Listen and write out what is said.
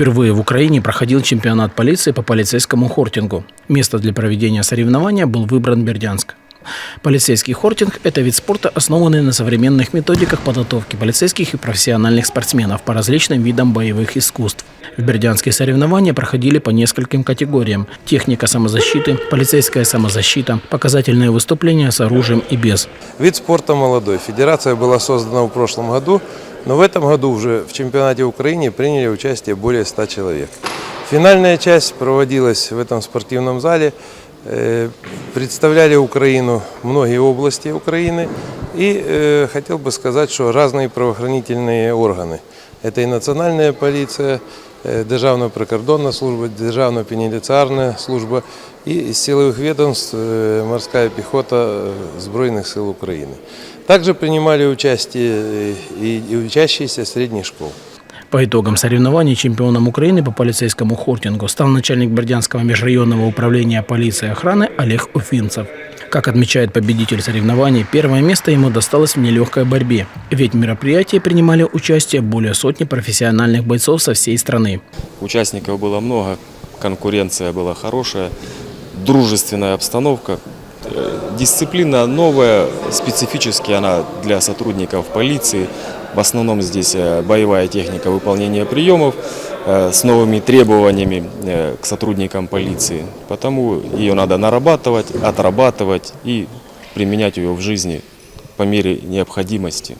Впервые в Украине проходил чемпионат полиции по полицейскому хортингу. Место для проведения соревнования был выбран Бердянск. Полицейский хортинг – это вид спорта, основанный на современных методиках подготовки полицейских и профессиональных спортсменов по различным видам боевых искусств. В бердянские соревнования проходили по нескольким категориям – техника самозащиты, полицейская самозащита, показательные выступления с оружием и без. Вид спорта молодой. Федерация была создана в прошлом году, но в этом году уже в чемпионате Украины приняли участие более 100 человек. Финальная часть проводилась в этом спортивном зале. Э, Представляли Украину многие области Украины. И э, хотел бы сказать, что разные правоохранительные органы. Это и национальная полиция, Державна прикордонна служба, Державна пенітенціарна служба і силових відомств е, морська піхота е, Збройних сил України. Также принимали участие і учащиеся средних школ. По итогам соревнований чемпионом Украины по полицейскому хортингу стал начальник Бердянского межрайонного управления полиции и охраны Олег Уфинцев. Как отмечает победитель соревнований, первое место ему досталось в нелегкой борьбе, ведь в мероприятии принимали участие более сотни профессиональных бойцов со всей страны. Участников было много, конкуренция была хорошая, дружественная обстановка. Э, Дисциплина новая, специфически она для сотрудников полиции. В основном здесь э, боевая техника выполнения приемов э, с новыми требованиями к сотрудникам полиции. Потому ее надо нарабатывать, отрабатывать и применять ее в жизни по мере необходимости.